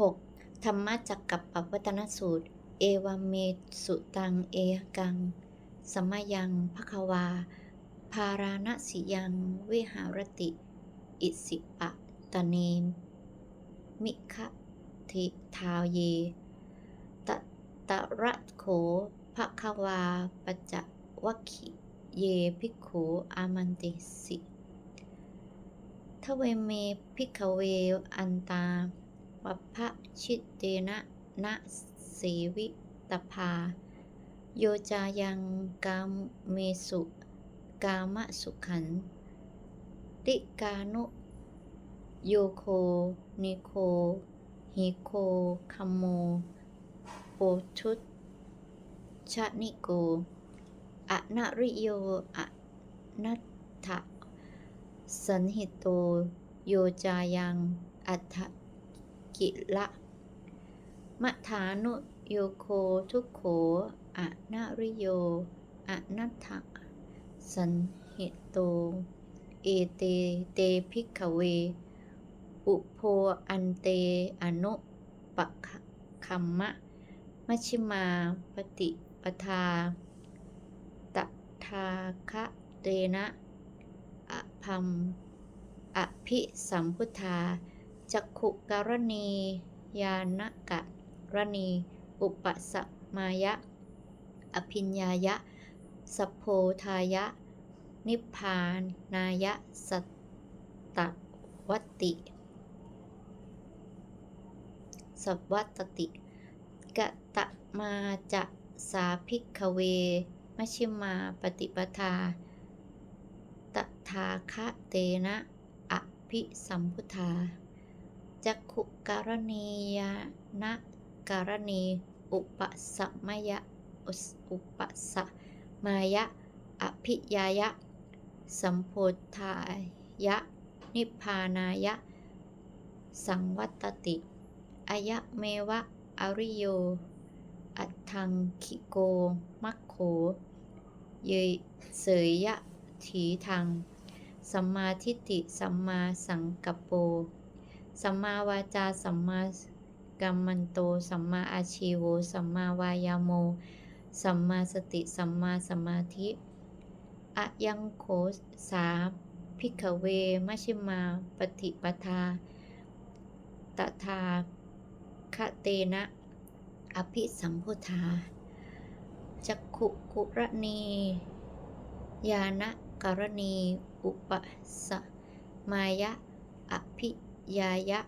6. ธรรมจักกับปวัตนสูตร เอวาเมสุตังเอกัง สมยังภควาภาราณสิยังวิหารติ อิสิปะตะเนม มิคะทิทาวเย ตะตะระโขภควาปัจวัคคิเยภิกขุอามันติสิทเวเมพิกเวอันตา วัพพะชิตเตนะนะเสวิตภา โยจายังกามเมสุ กามสุขันติกานุ โยโค นิโคหิโคคัมโม โปทุตชะนิโกอะนะริโยอะนัตถะสันหิโต โยจายังอัฏฐ กิละมะฐานุโยโคทุกโขอะนาริโยอะนัตถะสันหิตโต เอเตเตภิกขเว อุโพอันเตอนุปะคัมมะมัชิมาปฏิปทาตทาคะเตนะอภัมอภิสัมพุทธา จักขุการณียานกะรณี อุปสมายะ อภิญญายะ สัพโพทายะ นิพพานนายะ สัตตวัติ สัวัตติกะตะมาจะสาภิกขเวมชิมาปฏิปทา ตถาคะเตนะอภิสัมพุทธา จักขุการณียนะการณี อุปสมยะอุปสมายะ อภิยายะ สัมโพธายะ นิพพานายะ สังวัตติ อายะเมวะ อริโย อัตถังคิโก มัคโข เยเสยยะถีทัง สัมมาทิฏฐิสัมมาสังกปโป สัมมาวาจา สัมมากัมมันโต สัมมาอาชีโว สัมมาวายาโม สัมมาสติ สัมมาสมาธิอะยังโคสาภิกเวมชิมาปฏิปทา ตถาคเตนะ อภิสัมพุทธาจักขุกุรณียานะการณี อุปสมายะ อภิ ยายะ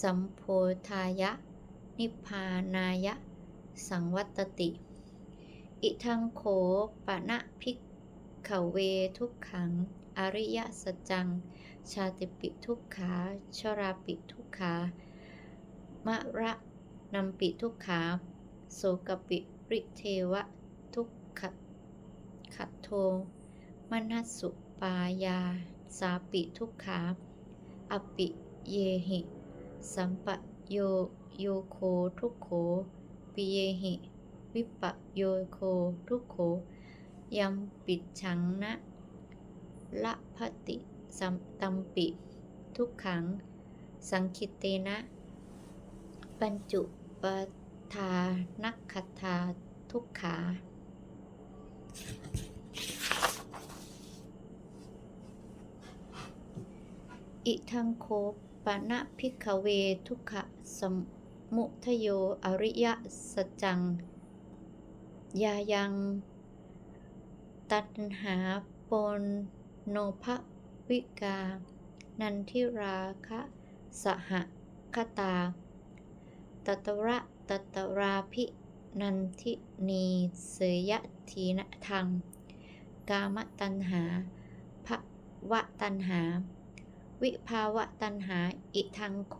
สัมโพธายะ นิพพานายะ สังวัตติ อิทังโขปะนะภิกขเวทุกขัง อริยสัจจัง ชาติปิทุกขา ชราปิทุกขามะระนัมปิทุกขา โสกปิริเทวะ ทุกขขัดโทมนัสสุปายา สาปิทุกขา อปิเยหิ สัมปโยโยโคทุกโขปิเยหิ วิปโยโคทุกโขยัมปิดชังนะละพติสัมตัมปิ ทุกขัง สังคิเตนะปัญจุปทานักขัตธาทุกขา อิทังโคปะนะพิกเวทุกขะสมุทโยอริยสจัง ยายัง ตัณหาปนโนภวิกา นันทิราคะสหคตา ตตระตตราภินันทินีเสยทีนะทัง กามตัณหาภวะตัณหา วิภาวะตัณหา อิทังโข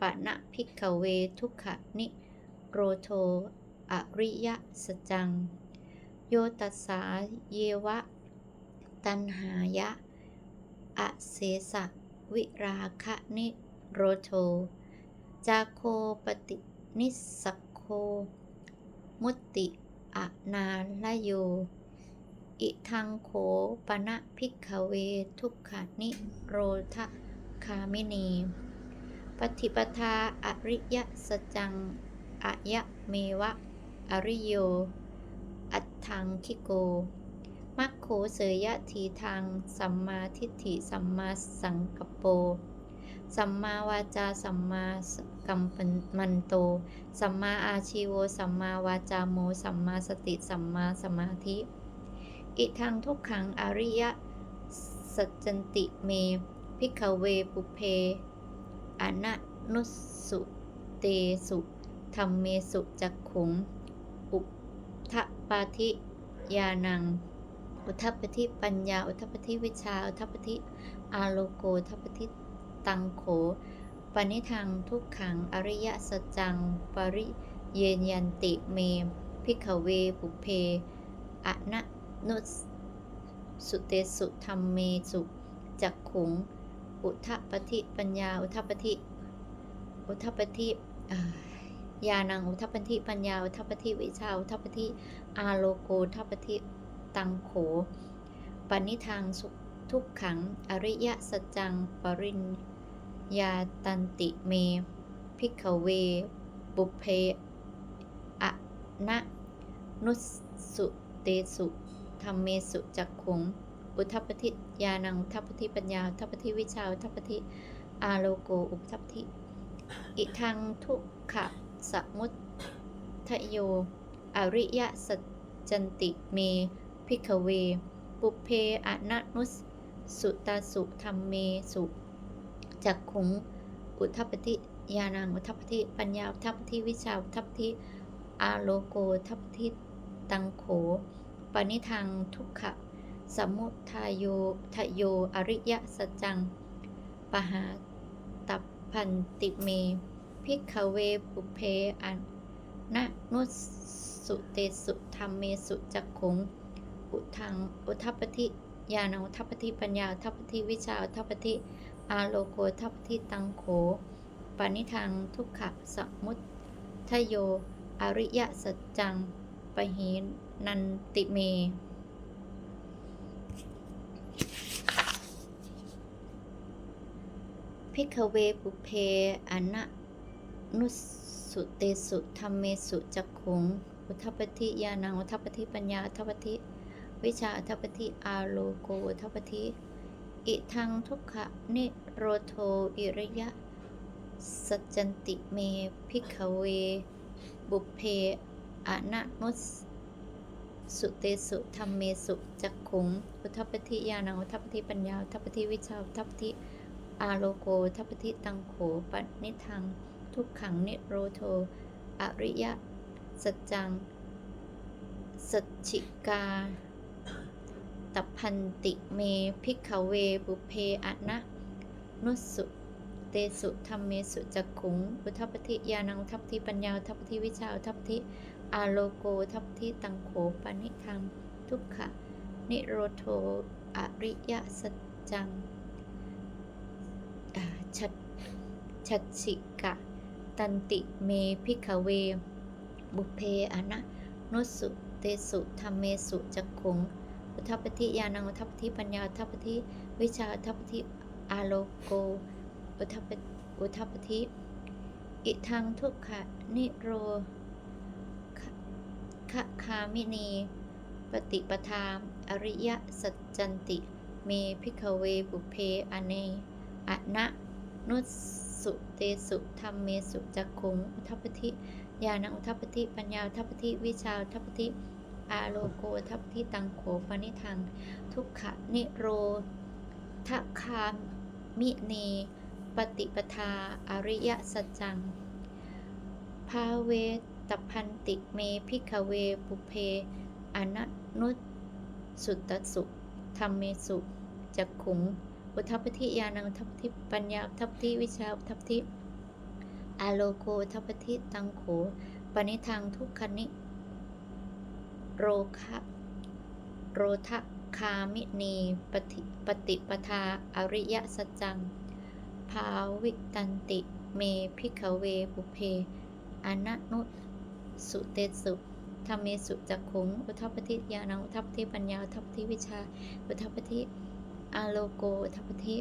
ปะนะพิกเวทุกขนิโรโท อริยสจัง โยตัสสาเยวะ ตัณหายะ อเสสะวิราคะนิโรโท จาโคปฏินิสโค มุตติอนาลโย อิทังโขปนะภิกขเวทุกขานิโรธคามินี ปฏิปทาอริยสจังอายะเมวะ อริโย อัตถังคิโก มัคโขเสยยะทีทางสัมมาทิฏฐิสัมมาสังกปโป สัมมาวาจาสัมมากัมมันโต สัมมาอาชีโว สัมมาวาจาโม สัมมาสติ สัมมาสมาธิ อิทังทุกขังอริยสัจจันติเม พิกเวปุเพอนะนุสุเตสุธรรมเมสุจักขุง อุทะปาธิยานัง อุทัปปฏิปัญญา อุทัปปฏิวิชา อุทัปปฏิอาโลโกอุทัปปฏิตังโข ปณิทังทุกขังอริยสัจจัง ปริเยนยันติเม พิกเวปุเพอนะ นุสสุเตสุธรรมเมสุจักขุง อุทปฏิปัญญา อุทปฏิอุทปฏิเอ่อยานังอุทปฏิปัญญา อุทปฏิวิชา อุทปฏิอาโลโกอุทปฏิตังโขปณิทางสุทุกขัง อริยสัจจัง ปริญญาตันติเม พิกเว บุเพอะนะนุสสุเตสุ ธรรมเมสุจักขุง อุทัปปฏิญาณังอุทัปปฏิปัญญาอุทัปปฏิวิชาอุทัปปฏิอาโลโกอุทัปปฏิอิทังทุกขะสมุททโย อริยสัจจันติเมพิกเว ปุเพอนะนุสสุตาสุธรรมเมสุจักขุง อุทัปปฏิญาณังอุทัปปฏิปัญญาอุทัปปฏิวิชาอุทัปปฏิอาโลโกอุทัปปฏิตังโข ณิทังทุกขะสมุทายโยทะโยอริยสัจจัง ปหาตัพพันติเม พิกขเวปุเพอันนะนุสุเตสุธรรมเมสุจักขงอุทังอุทัปปฏิญาณอุทัปปิปัญญาอุทัปปิวิชาอุทัปปิอาโลโกทัปปิตังโขปณิทังทุกขะสมุทโย อริยสัจจัง ปหินันติเม พิกเวปุเพอนะนุสุเตสุธรรมเมสุจักขุง อุทัปปฏิญาณัง อุทัปปฏิปัญญา อุทัปปฏิวิชา อุทัปปฏิอาโลโก อุทัปปฏิอิทังทุกขะนิโรโทอิริยะสัจจันติเมพิกเวบุเพ อนะนุสสุเตสุธรรมเมสุจักขุงอุทัปปฏิญาณังอุทัปปฏิปัญญาอุทัปปฏิวิชาอุทัปปฏิอาโลโกอุทัปปฏิตังโขปนิทัง ทุกขังนิโรโท อริยสัจจัง สัจฉิกาตัพันติเมพิกขเวบุเพอะนะนุสุเตสุธรรมเมสุจักขุงอุทัปปฏิญาณังอุทัปปฏิปัญญาอุทัปปฏิวิชาอุทัปปฏิ อาโลโกทัปปฏิตังโขปนิทังทุกขะ นิโรโทอริยสัจจังชัดชัดชิกะ ตันติเมพิกเว บุเพอนะนุสุเตสุธรรมเมสุจักขงอุทัปปฏิญาณังอุทัปปฏิปัญญาอุทัปปฏิวิชาอุทัปปฏิอาโลโกอุทัปอุทัปปฏิอิทังทุกขะนิโร คะคามินี ปฏิปทาอริยสัจจันติ เมพิกเวบุเพอเนอะนะนุสสุเตสุธรรมเมสุจักขุงอุทัปปฏิญาณังอุทัปปฏิปัญญาอุทัปปฏิวิชาอุทัปปฏิอาโลโกอุทัปปฏิตังโขปนิทัง ทุกขะนิโรทคามิเน ปฏิปทา อริยสัจจัง ภาเว ตพันติเมพิกเวปุเพ อนะนุสุตสุธรรมเมสุจักขุงอุทัปปฏิญาณังทัปปฏิปัญญาทัปปฏิวิชาทัปปฏิอาโลโกทัปปฏิตังโขปณิทังทุกขนิโรคะโรทคามินีปฏิปฏิปทาอริยสัจจัง ภาวิตันติ เมพิกเวปุเพอนะนุ สุเตสุธรรมเมสุจักขุง อุทัปปฏิญาณังอุทัปปฏิปัญญาอุทัปปฏิวิชา อุทัปปฏิอาโลโกอุทัปปฏิ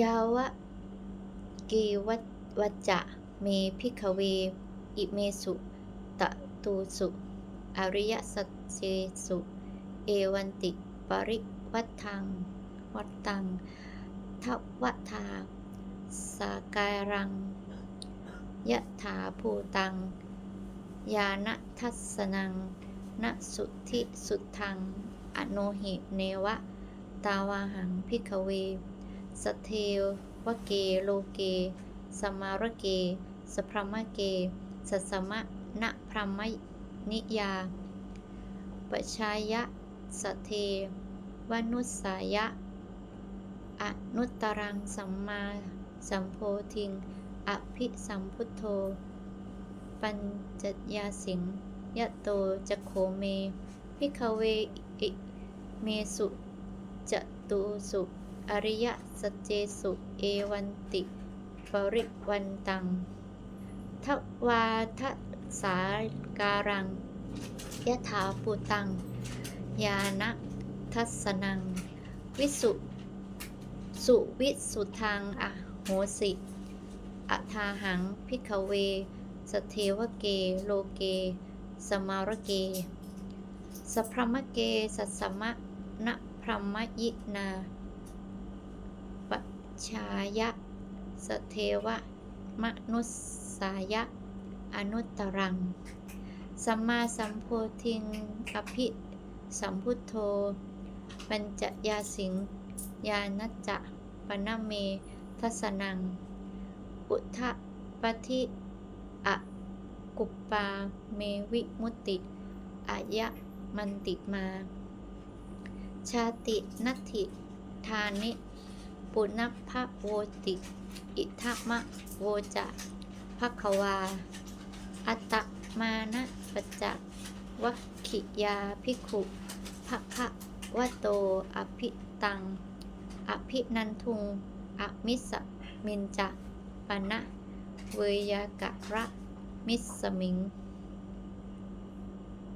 ยาวะเกวัวัจะ เมพิกเว อิเมสุตะตูสุ อริยสัจเจสุ เอวันติ ปริวัตทัง วัตตังทวัทา สาการัง ยะถาภูตัง ยานะทัสสนังนสุทธิสุทัง อโนหิเนวะ ตาวาหังพิกขเว สเทวะเกโลเก สมาระเก สพรมเกสัสมะนพรหมนิยาปชายะสเทวนุสสายะ อนุตตรังสัมมา สัมโพธิง อภิสัมพุทโธ ปัญจยาสิงยะโตจะโคเม พิกเวอิเมสุจตุสุอริยสเจสุเอวันติปริวันตังทวาทสาการังยะถาปูตัง ยานะทัสสนัง วิสุ สุวิสุทางอะ โหสิอัทาหัง พิกเว สเทวเก โลเก สมาระเก สพรมเก สัสสมะนะพรมยินาปชายะ สเทวะ มนุสสายะ อนุตตรัง สัมมาสัมโพธิงอภิสัมพุทโธ ปัญจยาสิง ยานัจจะปนเม ทัสนัง อุทะปฏิอะกุปปาเมวิมุตติอายะมันติมา ชาตินัตถิทานิปุณพะโวติ อิทัมะโวจะภควา อัตตมานะปัจจวัคิยาภิกขุภคะวะโต อภิตัง อภินันทุง อมิสมินจะปนะเวยากะระมิสมิง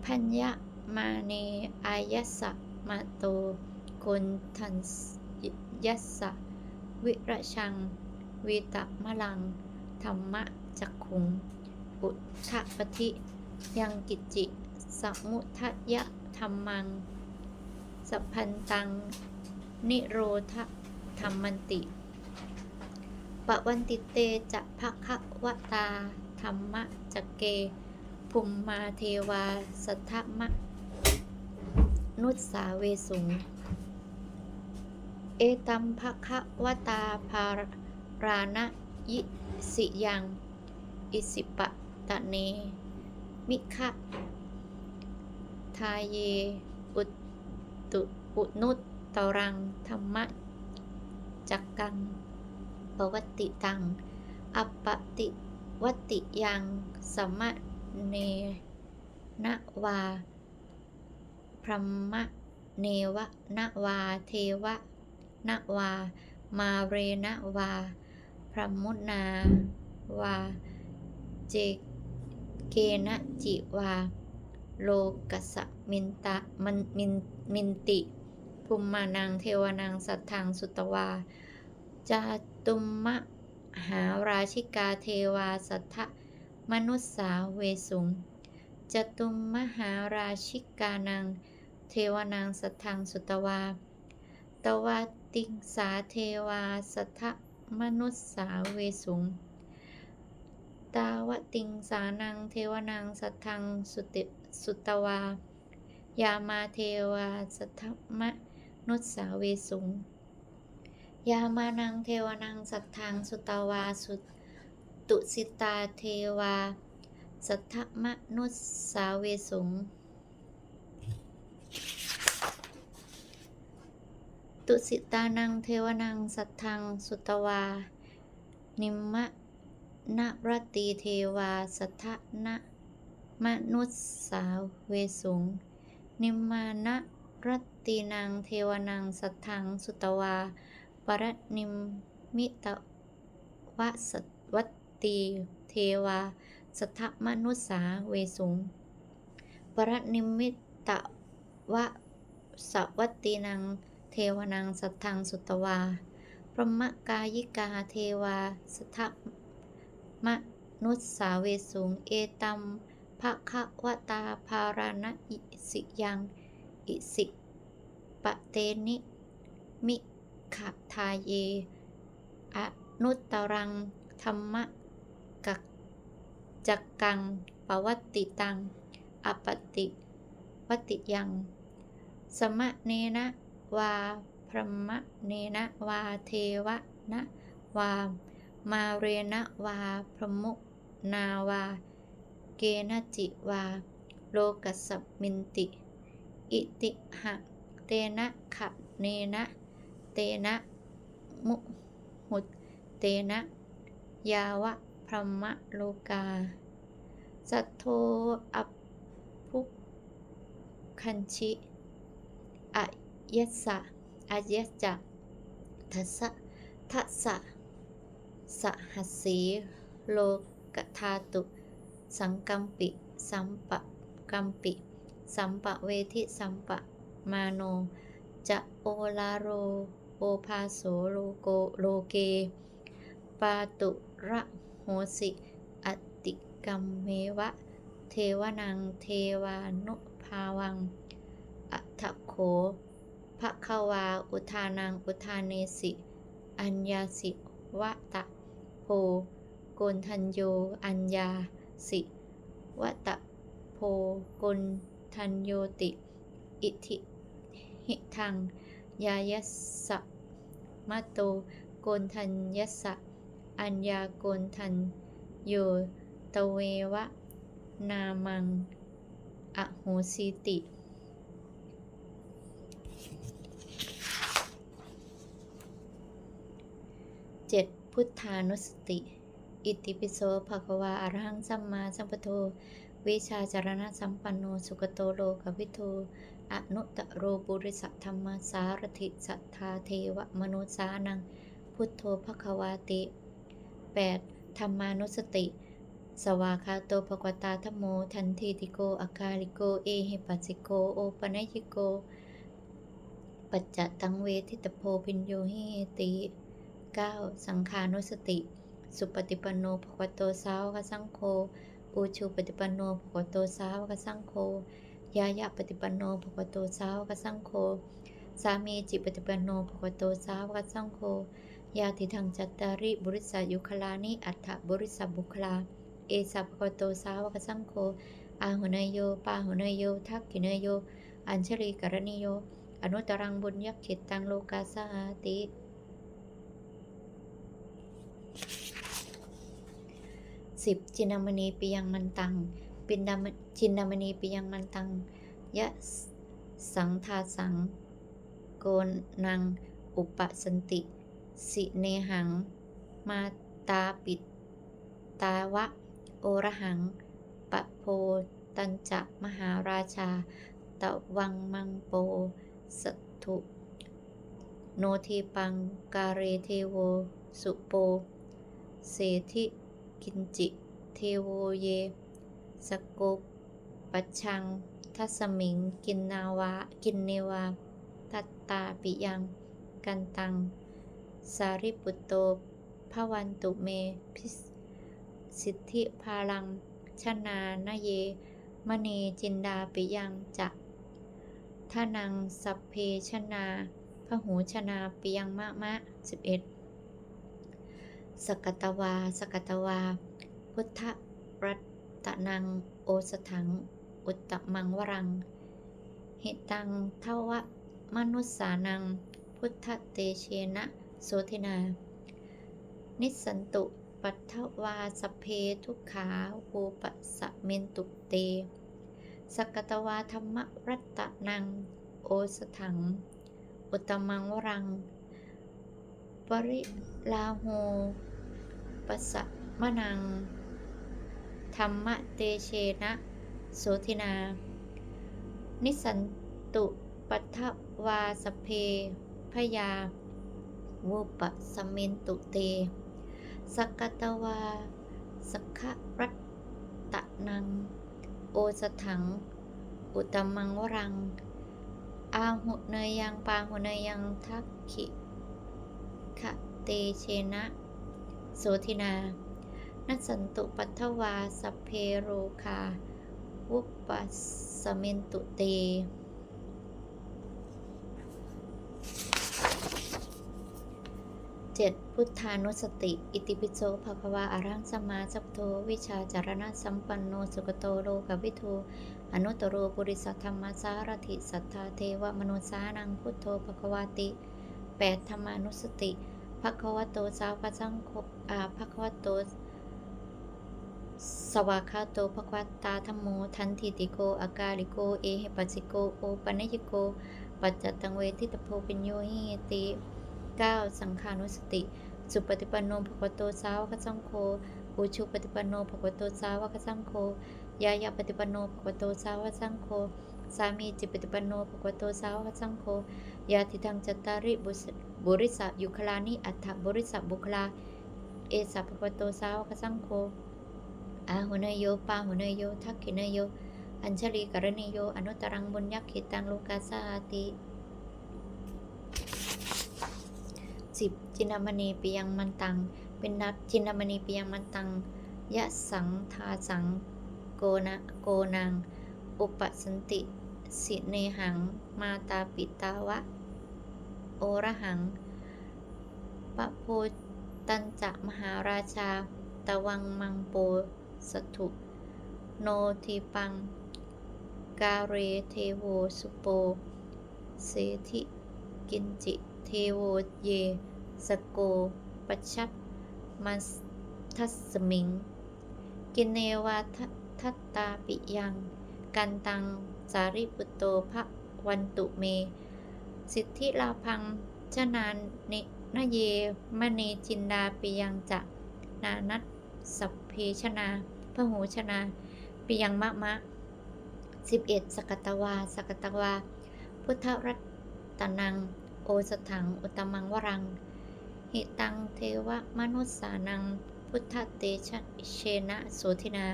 พัญญามาเนอายสสะมาโตคนทันยัสะวิระชังวีตะมะลัง ธรรมะจักขุง อุทธปฏิยังกิจจิ สมุทยะธรรมัง สัพพันตัง นิโรธธรรมันติ ปวันติเตจะภคะวตา ธรรมะจกเก ภูมมาเทวา สัทธมะ นุสสาเวสุง เอตัมภคะวตาภาราณยิสิยัง อิสิปะตะเน มิคะทาเย อุตตุ อุนุตตรัง ธรรมะจักกัง ปวัตติตัง อัปปติวัตติยังสมะเนนวา พรหมะเนวะนวา เทวะนวา มาเรนวา พรหมุนาวา เจเกนะจิวา โลกัสมินตะมันมินมินติภูมิมานังเทวานังสัทธังสุตวาจา ตุมมะหาราชิกาเทวาสัทธมนุสสาเวสุงจตุมมหาราชิกานัง เทวานางสัทธังสุตวา ตวาติงสาเทวาสัทธมนุสสาเวสุง ตาวติงสานังเทวานางสัทธังสุติสุตวา ยามาเทวาสัทธมนุสสาเวสุง ยามานังเทวานังสัทธังสุตวาสุตุสิตาเทวา สัทธมนุสสาเวสุง ตุสิตานังเทวานังสัทธังสุตวา นิมมะนรตีเทวา สัทธนะมนุสสาเวสุง นิมมานะรตีนังเทวานังสัทธังสุตวา ปรนิมมิตวะสวัตตีเทวาสัทธมนุสสาเวสุง ปรนิมมิตวะสวัตตีนังเทวานังสัทธังสุตวา พรหมกายิกาเทวา สทะมนุสสาเวสุง เอตัมภะคะวตาภารณะอิสิยัง อิสิปะเตนิมิ ขะทาเย อนุตตรัง ธรรมะกักจักกังปวัตติตัง อปติวัติยัง สมะเนนะวาพรมะเนนะวาเทวะนะวา มาเรนะวาพรมุนาวา เกณจิวา โลกัสสมินติ อิติหะเตนะขะเนนะ เตนะมุหุตเตนะ ยาวะพรหมโลกา สัทโทอภุคัญชิอะยัสสะอายัสจะทัสสะทัสสะสหัสสีโลกธาตุ สังกัมปิ สัมปะกัมปิ สัมปะเวทิสัมปะมาโน จะโอลาโร โอภาโสโลโกโลเก ปาตุระโหสิอติกัมเมวะ เทวนังเทวานุภาวัง อัฏฐโขภะควาอุทานังอุทานเนสิ อัญญาสิวะตะโพโกนทัญโย อัญญาสิวะตะโพโกนทัญโยติ อิทิหิทัง ยายัสสะมะโตโกนทัญยัสสะอัญญาโกนทัญโยตเววะ นามัง อโหสิติ เจ็ดพุทธานุสติ อิติปิโสภะคะวาอะระหังสัมมาสัมพุทโธ วิชาจารณะสัมปันโน สุกโตโลกวิทู อนุตตโรปุริสธรรมสารถิสัทธาเทวมนุสานัง พุทโธภควาติ 8. ธรรมานุสติ สวาคาโตภควตาธโม ทันทีติโกอากาลิโก เอหิปัสสิโก โอปนัยิโก ปัจจตังเวทิตโพพินโยหิติ 9. สังขานุสติ สุปฏิปันโนภควโตสาวกสังโฆอูชูปฏิปันโนภควโตสาวกสังโฆ ยายะปฏิปันโนภควโตสาวกสังโฆสามีจิปฏิปันโนภควโตสาวกสังโฆยาติทังจัตตาริบุริสายุคลานิอัฏฐบุริสบุคลา เอสัพพโตสาวกสังโฆอาหุนยโยปาหุนยโย ทักขินยโย อัญชลีกรณีโย อนุตรังบุญยักขิตังโลกาสหติ สิบจินามณีปิยังมันตัง ปินดามจินดามณีปิยังมันตังยะสังทาสัง โกนัง อุปสันติ สิเนหัง มาตาปิด ตาวะ โอรหัง ปะโพตัญจะมหาราชา ตะวังมังโป สัตถุโนทีปังการเรเทโว สุโป เสธิกินจิ เทโวเย สกโกปัชัง ทัสมิง กินนาวากินเนวา ทัตตาปิยัง กันตัง สาริปุตโตภวันตุเม พิสิทธิพาลัง ชนานาเย มณีจินดาปิยังจะทานัง สัพเพชนาพหูชนาปิยังมะมะสิบเอ็ดสกตวา สกตวา พุทธ ตนังโอสถัง อุตตมังวรัง เหตังเทวะมนุสสานัง พุทธเตเชนะโสธินา นิสันตุ ปัทวาสเพทุกขาภูปสะเมนตุเต สกตวาธรรมรัตนัง โอสถัง อุตตมังวรัง ปริลาโหปัสสะมะนัง ธรรมเตเชนะ โสธินา นิสันตุปัทวาสเพพยาวุปสมเมนตุเต สกตวาสขรัตตนัง โอสถัง อุตมังวรัง อาหุเนยังปาหุเนยังทักขิคะเตเชนะ โสทินา นัสันตุปัทวาสเพโรคา วุปัสเมนตุเต เจ็ดพุทธานุสติ อิติปิโสภควาอารังสมาสัพโทวิชาจารณะสัมปันโนสุกโตโลกวิทูอนุตตโรปุริสธรรมสารถิสัทธาเทวมนุสานังพุทโธภควาติแปดธรรมานุสติภควโตสาวกสังโฆอาภควโต สวากาโตภควตาธรรมโม ทันทิติโก อากาลิโก เอหิปัสสิโก โอปัญญโก ปัจจตังเวทิตโพปิญโยหิติ 9. สังขานุสติ สุปฏิปันโนภควโตสาวกสังโฆอุชุปฏิปันโนภควโตสาวกสังโฆยายาปฏิปันโนภควโตสาวกสังโฆสามีจิปฏิปันโนภควโตสาวกสังโฆยาทิทังจตตาริบุสบุริสะยุคลานิอัฏฐบุริสะบุคลา เอสะภควโตสาวกสังโฆ อาหุเนยโยปาหุเนยโย ทักขิเนยโย อัญชลีกรณีโย อนุตรังบุญยักขิตังโลกาสาติสิบจินามณีปิยังมันตัง เป็นนับจินามณีปิยังมันตัง ยะสังทาสังโกนะโกนังอุปสันติ สิเนหัง มาตาปิตาวะ โอระหังปะโพตัญจะมหาราชา ตะวังมังโป สถุ โนทีปัง กาเรเทโวสุโป เสธิกินจิ เทโวเย สโก ปัชชัมัสทัสมิง กินเนวาททัตตาปิยัง กันตัง สาริปุตโตภะวันตุเม สิทธิลาพังชนานนินเยมณีจินดาปิยังจะ นานัตสัพเพชนา พหูชนาปิยังมะมะ 11. สกตวา สกตวา พุทธรัตนัง โอสถัง อุตมังวรัง หิตังเทวมนุสสานัง พุทธเตชะเชนะโสธินา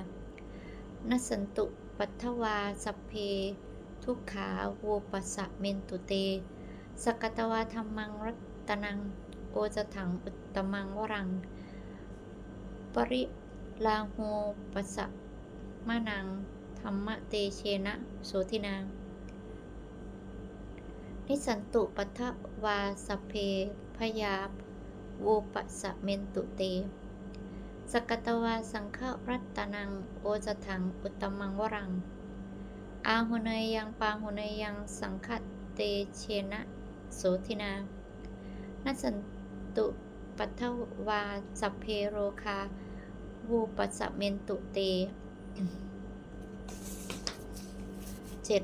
นสันตุปัทถวาสเพ ทุกขาวูปัสสะเมนตุเต สกตวาธรรมังรัตนัง โอสถัง อุตมังวรัง ปริ ลาโหปัสสะมานัง ธรรมเตเชนะโสธินานิสันตุปัทวาสเพพยาวูปัสะเมนตุเต สกตวาสังฆรัตนัง โอจถัง อุตมังวรัง อาหุเนยยังปาหุเนยยังสังฆเตเชนะโสธินานัสันตุปัทวาสัพเพโรคา วูปัสเมนตุเตเจ็ด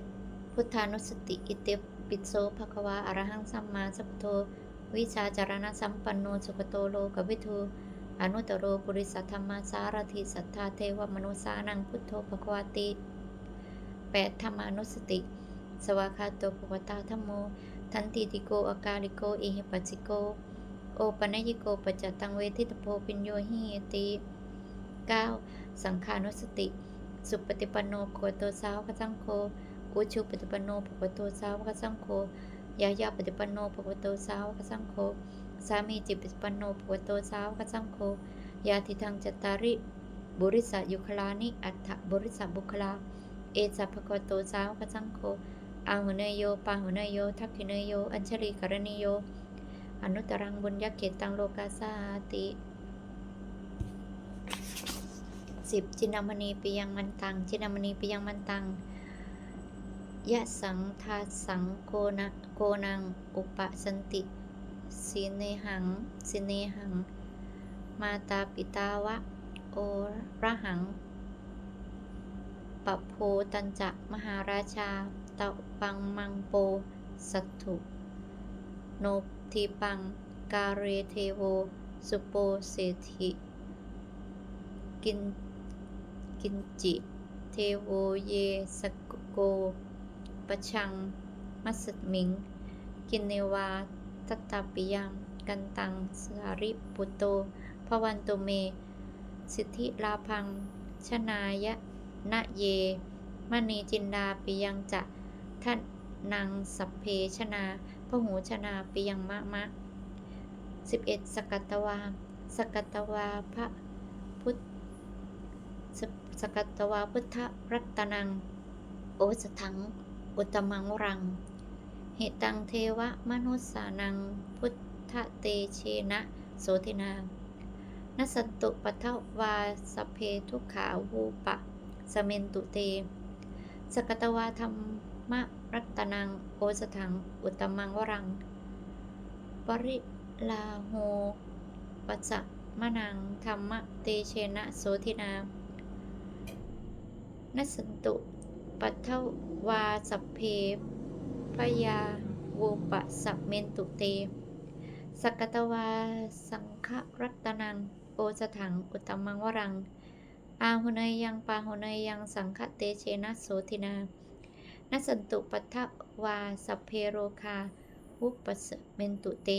พุทธานุสติ อิเตปิโสภควาอรหังสัมมาสัพโท วิชาจารณะสัมปันโนสุขโตโลกวิทูอนุตตโรปุริสัทธรรมาสารถิสัทธาเทวมนุสานังพุทโธภควาติแปดธรรมานุสติ สวากขาโตภควตาธรรมโม ทันติติโกอากาลิโกอิหิปัสสิโก โอปัญญิโกปัจจตังเวทิตโพปิญโยหิติ 9. สังขานุสติ สุปฏิปันโนโคโตสาวกสังโฆอุชุปฏิปันโนภควโตสาวกสังโฆยายาปฏิปันโนภควโตสาวกสังโฆสามีจิปฏิปันโนภควโตสาวกสังโฆยาทิทังจตตาริบุริสะยุคลานิอัฏฐบุริสะบุคลา เอสัพพควโตสาวกสังโฆอาหุเนยโยปาหุเนยโย ทักขิเนยโย อัญชลีกรณีโย อนุตรังบุญยักเกตังโลกาสาติ สิบจินามณีปิยังมันตังจินามณีปิยังมันตังยะสังทาสังโกนะโกนัง อุปสันติสิเนหังสิเนหัง มาตาปิตาวะ โอระหังปโพตัญจะมหาราชาตะปังมังโป สัตถุ โนทีปัง กาเรเทโว สุโปเศรษฐิกิน กินจิ เทโวเยสกโกปะชัง มัสมิง กินเนวาตตาปิยัง กันตังสาริปุโตพวันตุเม สิทธิลาพัง ชนายะนะเย มณีจินดาปิยังจะท่านนางสัพเพชนาพหูชนาปิยังมะมะ 11. สกัตตวา สกัตตวาพระพุทธ สกัตตวาพุทธรัตนัง โอสถัง อุตมังวรัง เหตังเทวะมนุสสานัง พุทธเตเชนะโสตินานสันตุปัทวาสเพทุขาวูปะ สเมนตุเต สกตวาธรรมรัตนัง โอสถัง อุตมังวรัง ปริลาโหปัสสะมะนัง ธรรมเตเชนะโสทินา นสันตุ ปัทวาสัพเพพยาวูปะสัพเมนตุเต สกตวาสังฆรัตนังโอสถังอุตมังวรัง อาหุเนยยังปาหุเนยยังสังฆเตเชนะโสทินานสันตุปัทวาสัพเพโรคาวุปสเมนตุเต